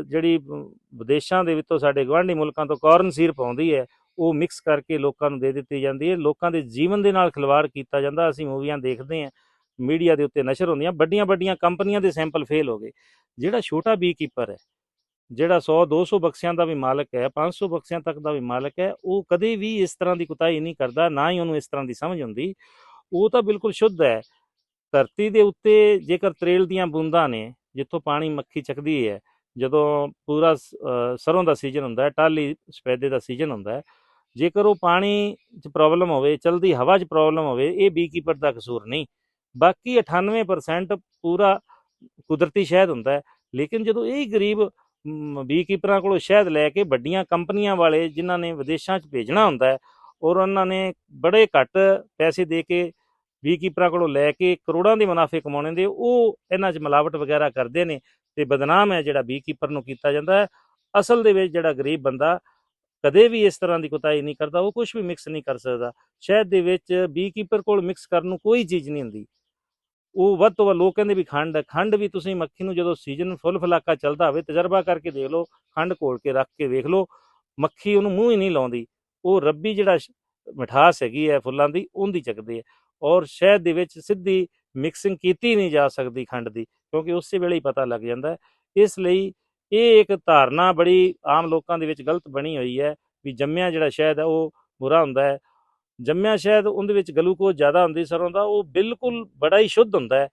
ਜਿਹੜੀ ਵਿਦੇਸ਼ਾਂ ਦੇ ਵਿੱਚੋਂ ਸਾਡੇ ਗਵਾਂਢੀ ਮੁਲਕਾਂ ਤੋਂ ਕਾਰਨ ਸੀਰਪ ਆਉਂਦੀ ਹੈ, ਉਹ ਮਿਕਸ ਕਰਕੇ ਲੋਕਾਂ ਨੂੰ ਦੇ ਦਿੱਤੀ ਜਾਂਦੀ ਹੈ। ਲੋਕਾਂ ਦੇ ਜੀਵਨ ਦੇ ਨਾਲ ਖਿਲਵਾੜ ਕੀਤਾ ਜਾਂਦਾ, ਅਸੀਂ ਮੂਵੀਆਂ ਦੇਖਦੇ ਹਾਂ, ਮੀਡੀਆ ਦੇ ਉੱਤੇ ਨਸ਼ਰ ਹੁੰਦੀਆਂ ਵੱਡੀਆਂ ਵੱਡੀਆਂ ਕੰਪਨੀਆਂ ਦੇ ਸੈਂਪਲ ਫੇਲ ਹੋ ਗਏ। ਜਿਹੜਾ ਛੋਟਾ ਬੀ ਕੀਪਰ ਹੈ, ਜਿਹੜਾ 100 200 ਬਕਸਿਆਂ ਦਾ ਵੀ ਮਾਲਕ ਹੈ 500 ਬਕਸਿਆਂ ਤੱਕ ਦਾ ਵੀ ਮਾਲਕ ਹੈ, ਉਹ ਕਦੇ ਵੀ ਇਸ ਤਰ੍ਹਾਂ ਦੀ ਕੁਤਾਹੀ ਨਹੀਂ ਕਰਦਾ, ਨਾ ਹੀ ਉਹਨੂੰ ਇਸ ਤਰ੍ਹਾਂ ਦੀ ਸਮਝ ਹੁੰਦੀ ਉਹ ਤਾਂ ਬਿਲਕੁਲ ਸ਼ੁੱਧ ਹੈ। ਧਰਤੀ ਦੇ ਉੱਤੇ ਜੇਕਰ ਤਰੇਲ ਦੀਆਂ ਬੂੰਦਾਂ ਨੇ, ਜਿੱਥੋਂ ਪਾਣੀ ਮੱਖੀ ਚੱਕਦੀ ਹੈ ਜਦੋਂ ਪੂਰਾ ਸ- ਸਰੋਂ ਦਾ ਸੀਜ਼ਨ ਹੁੰਦਾ ਹੈ ਟਾਲੀ ਸਫੈਦੇ ਦਾ ਸੀਜ਼ਨ ਹੁੰਦਾ ਹੈ, ਜੇਕਰ ਉਹ ਪਾਣੀ 'ਚ ਪ੍ਰੋਬਲਮ ਹੋਵੇ, ਚਲਦੀ ਹਵਾ 'ਚ ਪ੍ਰੋਬਲਮ ਹੋਵੇ, ਇਹ ਬੀਕੀਪਰ ਦਾ ਕਸੂਰ ਨਹੀਂ। ਬਾਕੀ 98% ਪੂਰਾ ਕੁਦਰਤੀ ਸ਼ਹਿਦ ਹੁੰਦਾ ਹੈ। ਲੇਕਿਨ ਜਦੋਂ ਇਹ ਗਰੀਬ ਬੀਕੀਪਰਾਂ ਕੋਲੋਂ ਸ਼ਹਿਦ ਲੈ ਕੇ ਵੱਡੀਆਂ ਕੰਪਨੀਆਂ ਵਾਲੇ ਜਿਨ੍ਹਾਂ ਨੇ ਵਿਦੇਸ਼ਾਂ 'ਚ ਭੇਜਣਾ ਹੁੰਦਾ ਹੈ ਔਰ ਉਹਨਾਂ ਨੇ ਬੜੇ ਘੱਟ ਪੈਸੇ ਦੇ ਕੇ ਬੀਕੀਪਰਾਂ ਕੋਲੋਂ ਲੈ ਕੇ ਕਰੋੜਾਂ ਦੇ ਮੁਨਾਫੇ ਕਮਾਉਣੇ ਦੇ ਉਹ ਇਹਨਾਂ 'ਚ ਮਿਲਾਵਟ ਵਗੈਰਾ ਕਰਦੇ ਨੇ ਤੇ ਬਦਨਾਮ ਹੈ ਜਿਹੜਾ ਬੀਕੀਪਰ ਨੂੰ ਕੀਤਾ ਜਾਂਦਾ ਹੈ। ਅਸਲ ਦੇ ਵਿੱਚ ਜਿਹੜਾ ਗਰੀਬ ਬੰਦਾ ਕਦੇ ਵੀ ਇਸ ਤਰ੍ਹਾਂ ਦੀ ਕੁਤਾਈ ਨਹੀਂ ਕਰਦਾ, ਉਹ ਕੁਝ ਵੀ ਮਿਕਸ ਨਹੀਂ ਕਰ ਸਕਦਾ। ਸ਼ਹਿਦ ਦੇ ਵਿੱਚ ਬੀਕੀਪਰ ਕੋਲ ਮਿਕਸ ਕਰਨ ਨੂੰ ਕੋਈ ਚੀਜ਼ ਨਹੀਂ ਹੁੰਦੀ। ਉਹ ਵੱਧ ਤੋਂ ਵੱਧ ਲੋਕ ਕਹਿੰਦੇ ਵੀ ਖੰਡ ਖੰਡ ਵੀ ਤੁਸੀਂ ਮੱਖੀ ਨੂੰ ਜਦੋਂ ਸੀਜ਼ਨ ਫੁੱਲ ਫਲਾਕਾ ਚੱਲਦਾ ਹੋਵੇ, ਤਜਰਬਾ ਕਰਕੇ ਦੇਖ ਲਓ, ਖੰਡ ਘੋਲ ਕੇ ਰੱਖ ਕੇ ਵੇਖ ਲਓ, ਮੱਖੀ ਉਹਨੂੰ ਮੂੰਹ ਹੀ ਨਹੀਂ ਲਾਉਂਦੀ। ਉਹ ਰੱਬੀ ਜਿਹੜਾ ਮਿਠਾਸ ਹੈਗੀ ਹੈ ਫੁੱਲਾਂ ਦੀ, ਉਹਦੀ ਚੱਕਦੀ ਹੈ। ਔਰ ਸ਼ਹਿਦ ਦੇ ਵਿੱਚ ਸਿੱਧੀ ਮਿਕਸਿੰਗ ਕੀਤੀ ਨਹੀਂ ਜਾ ਸਕਦੀ ਖੰਡ ਦੀ। ਕਿਉਂਕਿ ਉਸੇ ਵੇਲੇ ਹੀ ਪਤਾ ਲੱਗ ਜਾਂਦਾ ਇਸ ਲਈ ਇਹ ਇੱਕ ਧਾਰਨਾ ਬੜੀ ਆਮ ਲੋਕਾਂ ਦੇ ਵਿੱਚ ਗਲਤ ਬਣੀ ਹੋਈ ਹੈ ਵੀ ਜੰਮਿਆ ਜਿਹੜਾ ਸ਼ਹਿਦ ਹੈ ਉਹ ਬੁਰਾ ਹੁੰਦਾ ਹੈ। ਜੰਮਿਆ ਸ਼ਹਿਦ ਉਹਦੇ ਵਿੱਚ ਗਲੂਕੋਜ਼ ਜ਼ਿਆਦਾ ਹੁੰਦੀ ਸਰੋਂ ਦਾ, ਉਹ ਬਿਲਕੁਲ ਬੜਾ ਹੀ ਸ਼ੁੱਧ ਹੁੰਦਾ ਹੈ।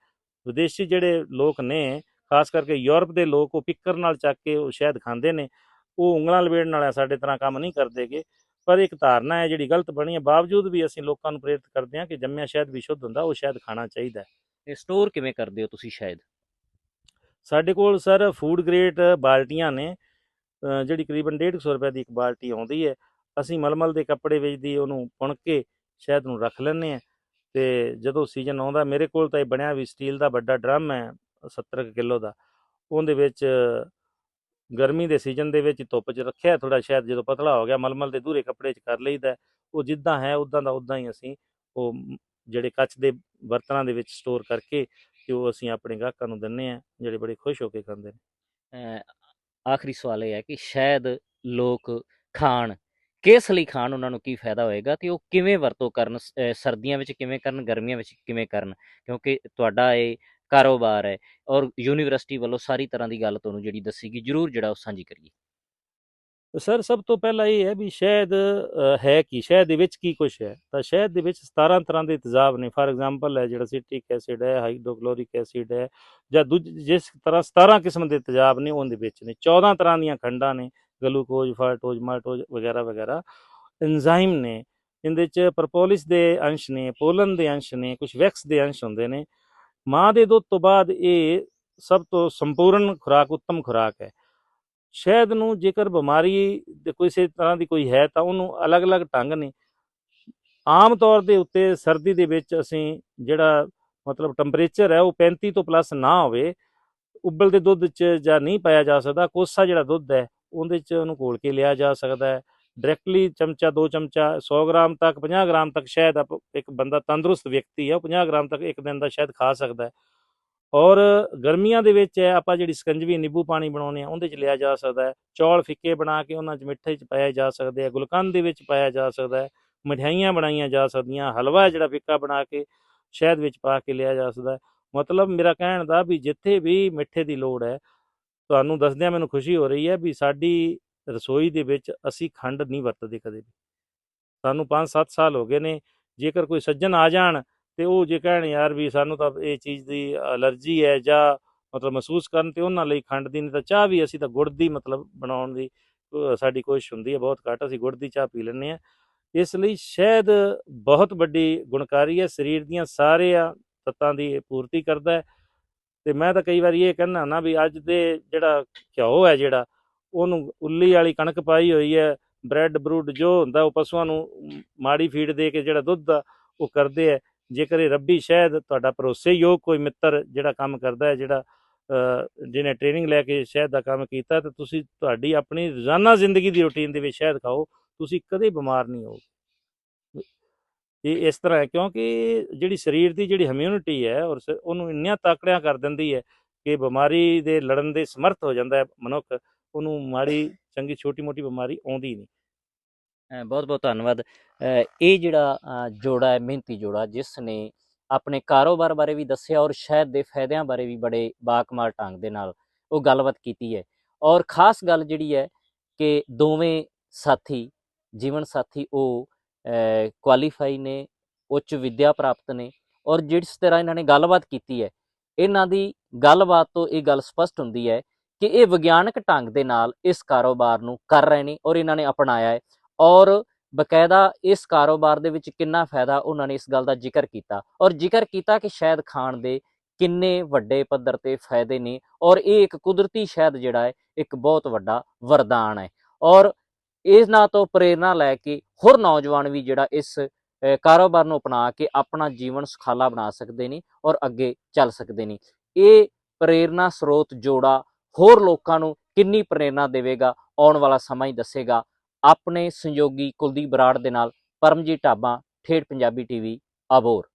ਵਿਦੇਸ਼ੀ ਜਿਹੜੇ ਲੋਕ ਨੇ, ਖਾਸ ਕਰਕੇ ਯੂਰਪ ਦੇ ਲੋਕ, ਉਹ ਪਿੱਕਰ ਨਾਲ ਚੱਕ ਕੇ ਉਹ ਸ਼ਹਿਦ ਖਾਂਦੇ ਨੇ। ਉਹ ਉਂਗਲਾਂ ਲਵੇੜਨ ਵਾਲਾ ਸਾਡੇ ਤਰ੍ਹਾਂ ਕੰਮ ਨਹੀਂ ਕਰਦੇਗੇ ਪਰ ਇੱਕ ਧਾਰਨਾ ਹੈ ਜਿਹੜੀ ਗਲਤ ਬਣੀ ਹੈ, ਬਾਵਜੂਦ ਵੀ ਅਸੀਂ ਲੋਕਾਂ ਨੂੰ ਪ੍ਰੇਰਿਤ ਕਰਦੇ ਹਾਂ ਕਿ ਜੰਮਿਆ ਸ਼ਹਿਦ ਵੀ ਸ਼ੁੱਧ ਹੁੰਦਾ, ਉਹ ਸ਼ਹਿਦ ਖਾਣਾ ਚਾਹੀਦਾ ਹੈ। ਇਹ ਸਟੋਰ ਕਿਵੇਂ ਕਰਦੇ ਹੋ ਤੁਸੀਂ ਸ਼ਾਇਦ ਸਾਡੇ ਕੋਲ ਸਰ ਫੂਡ ਗ੍ਰੇਡ ਬਾਲਟੀਆਂ ਨੇ ਜਿਹੜੀ ਕਰੀਬਨ 150 ਰੁਪਏ ਦੀ ਇੱਕ ਬਾਲਟੀ ਆਉਂਦੀ ਹੈ, ਅਸੀਂ ਮਲਮਲ ਦੇ ਕੱਪੜੇ ਵਿੱਚ ਦੀ ਉਹਨੂੰ ਪੁਣ ਕੇ ਸ਼ਹਿਦ ਨੂੰ ਰੱਖ ਲੈਂਦੇ ਆ ਤੇ ਜਦੋਂ ਸੀਜ਼ਨ ਆਉਂਦਾ, ਮੇਰੇ ਕੋਲ ਤਾਂ ਇਹ ਬਣਿਆ ਵੀ ਸਟੀਲ ਦਾ ਵੱਡਾ ਡਰਮ ਹੈ 70 ਕੁ ਕਿਲੋ ਦਾ, ਉਹਦੇ ਵਿੱਚ ਗਰਮੀ ਦੇ ਸੀਜ਼ਨ ਦੇ ਵਿੱਚ ਧੁੱਪ 'ਚ ਰੱਖਿਆ ਥੋੜਾ ਸ਼ਾਇਦ ਜਦੋਂ ਪਤਲਾ ਹੋ ਗਿਆ, ਮਲਮਲ ਦੇ ਦੂਰੇ ਕੱਪੜੇ 'ਚ ਕਰ ਲਈਦਾ ਉਹ ਜਿੱਦਾਂ ਹੈ, ਉਦਾਂ ਦਾ ਉਦਾਂ ਹੀ ਅਸੀਂ ਉਹ ਜਿਹੜੇ ਕੱਚ ਦੇ ਬਰਤਨਾਂ ਦੇ ਵਿੱਚ ਸਟੋਰ ਕਰਕੇ ਤੇ ਉਹ ਅਸੀਂ ਆਪਣੇ ਗਾਹਕਾਂ ਨੂੰ ਦਿੰਨੇ ਆ, ਜਿਹੜੇ ਬੜੇ ਖੁਸ਼ ਹੋ ਕੇ ਖਾਂਦੇ ਨੇ। ਆਖਰੀ ਸਵਾਲ ਇਹ ਹੈ ਕਿ ਸ਼ਾਇਦ ਲੋਕ ਖਾਣ, ਕਿਸ ਲਈ ਖਾਣ, ਉਹਨਾਂ ਨੂੰ ਕੀ ਫਾਇਦਾ ਹੋਏਗਾ ਤੇ ਉਹ ਕਿਵੇਂ ਵਰਤੋਂ ਕਰਨ ਸਰਦੀਆਂ ਵਿੱਚ ਕਿਵੇਂ ਕਰਨ, ਗਰਮੀਆਂ ਵਿੱਚ ਕਿਵੇਂ ਕਰਨ? ਕਿਉਂਕਿ ਤੁਹਾਡਾ ਇਹ ਕਾਰੋਬਾਰ ਹੈ ਔਰ ਯੂਨੀਵਰਸਿਟੀ ਵੱਲੋਂ ਸਾਰੀ ਤਰ੍ਹਾਂ ਦੀ ਗੱਲ ਤੁਹਾਨੂੰ ਜਿਹੜੀ ਦੱਸੀਗੀ ਜਰੂਰ ਜਿਹੜਾ ਉਹ ਸਾਂਝੀ ਕਰੀਏ। ਸਰ ਸਭ ਤੋਂ ਪਹਿਲਾਂ ਇਹ ਹੈ ਵੀ ਸ਼ਹਿਦ ਹੈ ਕੀ? ਸ਼ਹਿਦ ਦੇ ਵਿੱਚ ਕੀ ਕੁਝ ਹੈ? ਤਾਂ ਸ਼ਹਿਦ ਦੇ ਵਿੱਚ 17 ਤਰ੍ਹਾਂ ਦੇ ਤੇਜ਼ਾਬ ਨੇ। ਫਾਰ ਐਗਜ਼ਾਮਪਲ ਹੈ ਜਿਹੜਾ ਸਿਟ੍ਰਿਕ ਐਸਿਡ ਹੈ ਹਾਈਡਰੋਕਲੋਰਿਕ ਐਸਿਡ ਹੈ ਜਾਂ ਦੂਜ, ਜਿਸ ਤਰ੍ਹਾਂ 17 ਕਿਸਮ ਦੇ ਤੇਜ਼ਾਬ ਨੇ ਉਹਦੇ ਵਿੱਚ ਨੇ। 14 ਤਰ੍ਹਾਂ ਦੀਆਂ ਖੰਡਾਂ ਨੇ, ਗਲੂਕੋਜ਼, ਫਾਰਟੋਜ਼ ਮਾਲਟੋਜ਼ ਵਗੈਰਾ ਵਗੈਰਾ। ਐਂਜ਼ਾਈਮ ਨੇ, ਇਹਦੇ ਚ ਪ੍ਰੋਪੋਲਿਸ ਦੇ ਅੰਸ਼ ਨੇ, ਪੋਲਨ ਦੇ ਅੰਸ਼ ਨੇ ਕੁਝ ਵੈਕਸ ਦੇ ਅੰਸ਼ ਹੁੰਦੇ ਨੇ। ਮਾਂ ਦੇ ਦੁੱਧ ਤੋਂ ਬਾਅਦ ਇਹ ਸਭ ਤੋਂ ਸੰਪੂਰਨ ਖੁਰਾਕ, ਉੱਤਮ ਖੁਰਾਕ ਹੈ। ਸ਼ਹਿਦ ਨੂੰ ਜੇਕਰ ਬਿਮਾਰੀ ਦੇ ਕਿਸੇ ਤਰ੍ਹਾਂ ਦੀ ਕੋਈ ਹੈ ਤਾਂ ਉਹਨੂੰ ਅਲੱਗ-ਅਲੱਗ ਢੰਗ ਨੇ। ਆਮ ਤੌਰ ਦੇ ਉੱਤੇ ਸਰਦੀ ਦੇ ਵਿੱਚ ਅਸੀਂ ਜਿਹੜਾ ਮਤਲਬ ਟੈਂਪਰੇਚਰ ਹੈ ਉਹ 35 ਤੋਂ ਪਲੱਸ ਨਾ ਹੋਵੇ ਉਬਲਦੇ ਦੁੱਧ 'ਚ ਜਾਂ ਨਹੀਂ ਪਾਇਆ ਜਾ ਸਕਦਾ, ਕੋਸਾ ਜਿਹੜਾ ਦੁੱਧ ਹੈ ਉਹਦੇ 'ਚ ਉਹਨੂੰ ਘੋਲ ਕੇ ਲਿਆ ਜਾ ਸਕਦਾ ਹੈ। ਡਾਇਰੈਕਟਲੀ ਚਮਚਾ, ਦੋ ਚਮਚਾ 100 ਗ੍ਰਾਮ ਤੱਕ 50 ਗ੍ਰਾਮ ਤੱਕ ਸ਼ਾਇਦ ਆਪ- ਇੱਕ ਬੰਦਾ ਤੰਦਰੁਸਤ ਵਿਅਕਤੀ ਹੈ, ਉਹ 50 ਗ੍ਰਾਮ ਤੱਕ ਇੱਕ ਦਿਨ ਦਾ ਸ਼ਾਇਦ ਖਾ ਸਕਦਾ ਹੈ। ਔਰ ਗਰਮੀਆਂ ਦੇ ਵਿੱਚ ਹੈ ਆਪਾਂ ਜਿਹੜੀ ਸਕੰਜਵੀ ਨਿੰਬੂ ਪਾਣੀ ਬਣਾਉਂਦੇ ਆ ਉਹਦੇ 'ਚ ਲਿਆ ਜਾ ਸਕਦਾ ਹੈ। ਚੌਲ ਫਿੱਕੇ ਬਣਾ ਕੇ ਉਹਨਾਂ 'ਚ ਮਿੱਠੇ 'ਚ ਪਾਇਆ ਜਾ ਸਕਦੇ ਆ ਗੁਲਕੰਦ ਦੇ ਵਿੱਚ ਪਾਇਆ ਜਾ ਸਕਦਾ ਹੈ, ਮਠਿਆਈਆਂ ਬਣਾਈਆਂ ਜਾ ਸਕਦੀਆਂ, ਹਲਵਾ ਜਿਹੜਾ ਫਿੱਕਾ ਬਣਾ ਕੇ ਸ਼ਹਿਦ ਵਿੱਚ ਪਾ ਕੇ ਲਿਆ ਜਾ ਸਕਦਾ ਹੈ। ਮਤਲਬ ਮੇਰਾ ਕਹਿਣ ਦਾ ਵੀ ਜਿੱਥੇ ਵੀ ਮਿੱਠੇ ਦੀ ਲੋੜ ਹੈ, ਤੁਹਾਨੂੰ ਦੱਸਦਿਆਂ ਮੈਨੂੰ ਖੁਸ਼ੀ ਹੋ ਰਹੀ ਹੈ ਵੀ ਸਾਡੀ ਰਸੋਈ ਦੇ ਵਿੱਚ ਅਸੀਂ ਖੰਡ ਨਹੀਂ ਵਰਤਦੇ ਕਦੇ ਵੀ। ਸਾਨੂੰ 5-7 ਸਾਲ ਹੋ ਗਏ ਨੇ, ਜੇਕਰ ਕੋਈ ਸੱਜਣ ਆ ਜਾਣ ਤੇ ਉਹ ਜੇ ਕਹਿਣ ਯਾਰ ਵੀ ਸਾਨੂੰ ਤਾਂ ਇਹ ਚੀਜ਼ ਦੀ ਅਲਰਜੀ ਹੈ ਜਾਂ ਮਤਲਬ ਮਹਿਸੂਸ ਕਰਨ ਤੇ ਉਹਨਾਂ ਲਈ ਖੰਡ ਦੀ, ਨਹੀਂ ਤਾਂ ਚਾਹ ਵੀ ਅਸੀਂ ਤਾਂ ਗੁੜ ਦੀ ਮਤਲਬ ਬਣਾਉਣ ਦੀ ਸਾਡੀ ਕੋਸ਼ਿਸ਼ ਹੁੰਦੀ ਹੈ, ਬਹੁਤ ਘੱਟ ਅਸੀਂ ਗੁੜ ਦੀ ਚਾਹ ਪੀ ਲੈਂਦੇ ਆ ਇਸ ਲਈ ਸ਼ਹਿਦ ਬਹੁਤ ਵੱਡੀ ਗੁਣਕਾਰੀ ਹੈ, ਸਰੀਰ ਦੀਆਂ ਸਾਰੀਆਂ ਤੱਤਾਂ ਦੀ ਇਹ ਪੂਰਤੀ ਕਰਦਾ ਹੈ। ਤੇ ਮੈਂ ਤਾਂ ਕਈ ਵਾਰੀ ਇਹ ਕਹਿੰਦਾ ਨਾ ਵੀ ਅੱਜ ਦੇ ਜਿਹੜਾ ਘਿਓ ਹੈ ਜਿਹੜਾ, ਉਹਨੂੰ ਉੱਲੀ ਵਾਲੀ ਕਣਕ ਪਾਈ ਹੋਈ ਹੈ, ਬ੍ਰੈਡ ਬਰੂਡ ਜੋ ਹੁੰਦਾ ਉਹ ਪਸ਼ੂਆਂ ਨੂੰ ਮਾੜੀ ਫੀਡ ਦੇ ਕੇ ਜਿਹੜਾ ਦੁੱਧ ਆ, ਉਹ ਕਰਦੇ ਹੈ। ਜੇਕਰ ਇਹ ਰੱਬੀ ਸ਼ਹਿਦ ਤੁਹਾਡਾ ਭਰੋਸੇਯੋਗ ਕੋਈ ਮਿੱਤਰ ਜਿਹੜਾ ਕੰਮ ਕਰਦਾ ਹੈ, ਜਿਹੜਾ ਜਿਹਨੇ ਟ੍ਰੇਨਿੰਗ ਲੈ ਕੇ ਸ਼ਹਿਦ ਦਾ ਕੰਮ ਕੀਤਾ ਤੇ ਤੁਸੀਂ ਤੁਹਾਡੀ ਆਪਣੀ ਰੋਜ਼ਾਨਾ ਜ਼ਿੰਦਗੀ ਦੀ ਰੁਟੀਨ ਦੇ ਵਿੱਚ ਸ਼ਹਿਦ ਖਾਓ, ਤੁਸੀਂ ਕਦੇ ਬਿਮਾਰ ਨਹੀਂ ਹੋ ਇਹ ਇਸ ਤਰ੍ਹਾਂ ਹੈ, ਕਿਉਂਕਿ ਜਿਹੜੀ ਸਰੀਰ ਦੀ ਜਿਹੜੀ ਇਮਿਊਨਿਟੀ ਹੈ ਔਰ ਸ- ਉਹਨੂੰ ਇੰਨੀਆਂ ਤਾਕੜਿਆਂ ਕਰ ਦਿੰਦੀ ਹੈ ਕਿ ਬਿਮਾਰੀ ਦੇ ਲੜਨ ਦੇ ਸਮਰਥ ਹੋ ਜਾਂਦਾ ਹੈ ਮਨੁੱਖ, ਉਹਨੂੰ ਮਾੜੀ, ਚੰਗੀ ਛੋਟੀ ਮੋਟੀ ਬਿਮਾਰੀ ਆਉਂਦੀ ਨਹੀਂ। ਬਹੁਤ ਬਹੁਤ ਧੰਨਵਾਦ। ਇਹ ਜਿਹੜਾ ਜੋੜਾ ਹੈ, ਮਿਹਨਤੀ ਜੋੜਾ, ਜਿਸ ਨੇ ਆਪਣੇ ਕਾਰੋਬਾਰ ਬਾਰੇ ਵੀ ਦੱਸਿਆ ਔਰ ਸ਼ਾਇਦ ਦੇ ਫਾਇਦਿਆਂ ਬਾਰੇ ਵੀ ਬੜੇ ਬਾਕਮਾਲ ਢੰਗ ਦੇ ਨਾਲ ਉਹ ਗੱਲਬਾਤ ਕੀਤੀ ਹੈ। ਔਰ ਖਾਸ ਗੱਲ ਜਿਹੜੀ ਹੈ ਕਿ ਦੋਵੇਂ ਸਾਥੀ, ਜੀਵਨ ਸਾਥੀ ਉਹ ਕੁਆਲੀਫਾਈ ਨੇ, ਉੱਚ ਵਿੱਦਿਆ ਪ੍ਰਾਪਤ ਨੇ ਔਰ ਜਿਸ ਤਰ੍ਹਾਂ ਇਹਨਾਂ ਨੇ ਗੱਲਬਾਤ ਕੀਤੀ ਹੈ, ਇਹਨਾਂ ਦੀ ਗੱਲਬਾਤ ਤੋਂ ਇਹ ਗੱਲ ਸਪਸ਼ਟ ਹੁੰਦੀ ਹੈ ਕਿ ਇਹ ਵਿਗਿਆਨਕ ਢੰਗ ਦੇ ਨਾਲ ਇਸ ਕਾਰੋਬਾਰ ਨੂੰ ਕਰ ਰਹੇ ਨੇ ਔਰ ਇਹਨਾਂ ਨੇ ਅਪਣਾਇਆ ਹੈ। ਔਰ ਬਕਾਇਦਾ ਇਸ ਕਾਰੋਬਾਰ ਦੇ ਵਿੱਚ ਕਿੰਨਾ ਫਾਇਦਾ ਉਹਨਾਂ ਨੇ ਇਸ ਗੱਲ ਦਾ ਜ਼ਿਕਰ ਕੀਤਾ। ਔਰ ਜ਼ਿਕਰ ਕੀਤਾ ਕਿ ਸ਼ਾਇਦ ਖਾਣ ਦੇ ਕਿੰਨੇ ਵੱਡੇ ਪੱਧਰ ਤੇ ਫਾਇਦੇ ਨੇ ਔਰ ਇਹ ਇੱਕ ਕੁਦਰਤੀ ਸ਼ਹਿਦ ਜਿਹੜਾ ਹੈ, ਇੱਕ ਬਹੁਤ ਵੱਡਾ ਵਰਦਾਨ ਹੈ। ਔਰ ਇਸ ਨਾਲ ਤੋਂ ਪ੍ਰੇਰਣਾ ਲੈ ਕੇ ਹੋਰ ਨੌਜਵਾਨ ਵੀ ਜਿਹੜਾ ਇਸ ਕਾਰੋਬਾਰ ਨੂੰ ਅਪਣਾ ਕੇ ਆਪਣਾ ਜੀਵਨ ਸੁਖਾਲਾ ਬਣਾ ਸਕਦੇ ਨੇ ਔਰ ਅੱਗੇ ਚੱਲ ਸਕਦੇ ਨੇ। ਇਹ ਪ੍ਰੇਰਣਾ ਸਰੋਤ ਜੋੜਾ ਹੋਰ ਲੋਕਾਂ ਨੂੰ ਕਿੰਨੀ ਪ੍ਰੇਰਣਾ ਦੇਵੇਗਾ, ਆਉਣ ਵਾਲਾ ਸਮਾਂ ਹੀ ਦੱਸੇਗਾ। ਆਪਣੇ ਸੰਯੋਗੀ ਕੁਲਦੀਪ ਬਰਾੜ ਦੇ ਨਾਲ ਪਰਮਜੀਤ ਢਾਬਾ ਠੇਠ ਪੰਜਾਬੀ ਟੀਵੀ ਅਬੋਰ।